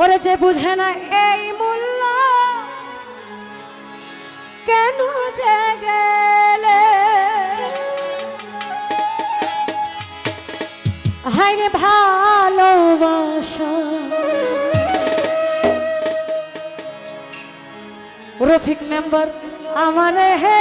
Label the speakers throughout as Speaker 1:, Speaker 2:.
Speaker 1: ওরে যে বুঝে না এই মূল্য। কেন যে গেলে? হাইরে ভালোবাসা। রফিক মেম্বার, আমার হে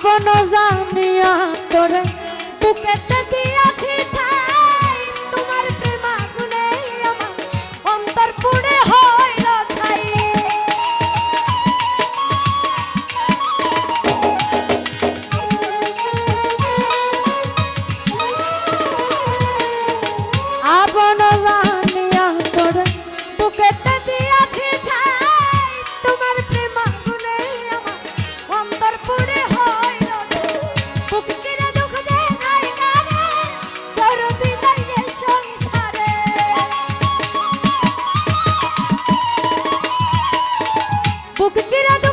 Speaker 1: আপন জানিয়া তোরে বুকেতে দিয়াছি থা রাত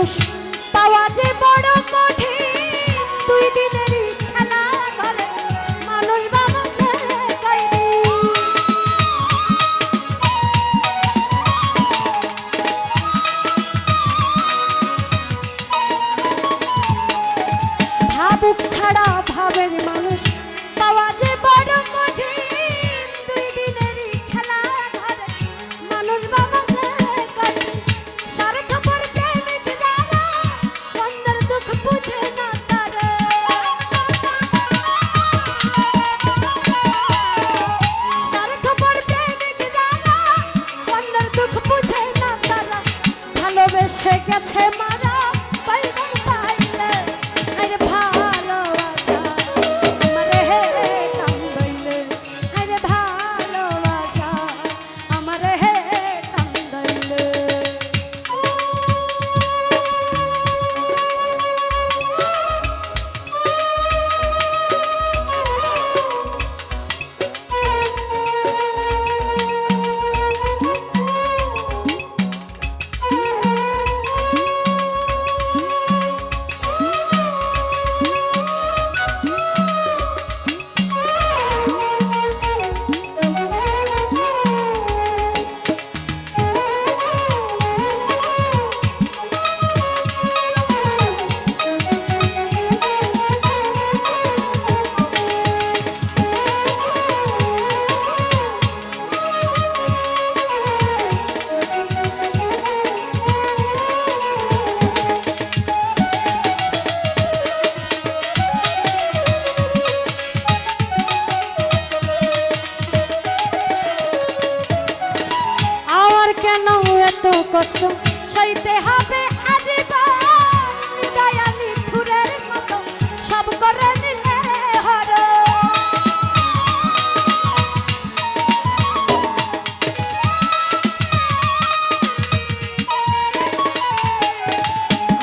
Speaker 1: Thank you.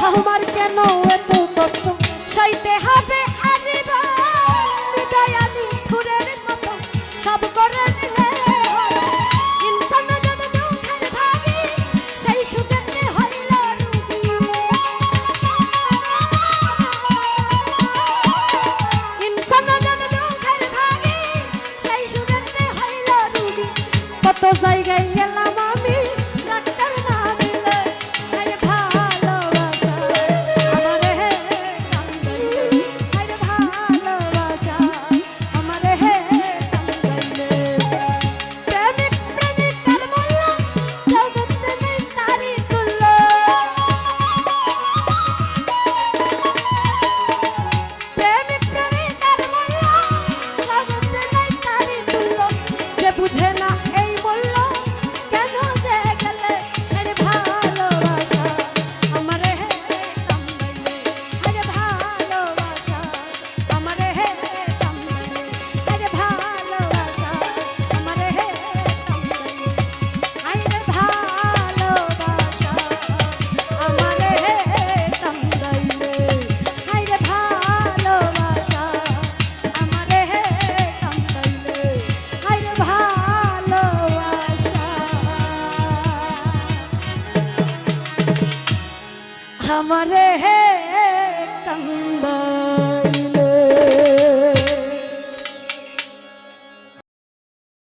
Speaker 1: আমার কেন আমারে হে কান্দাইলে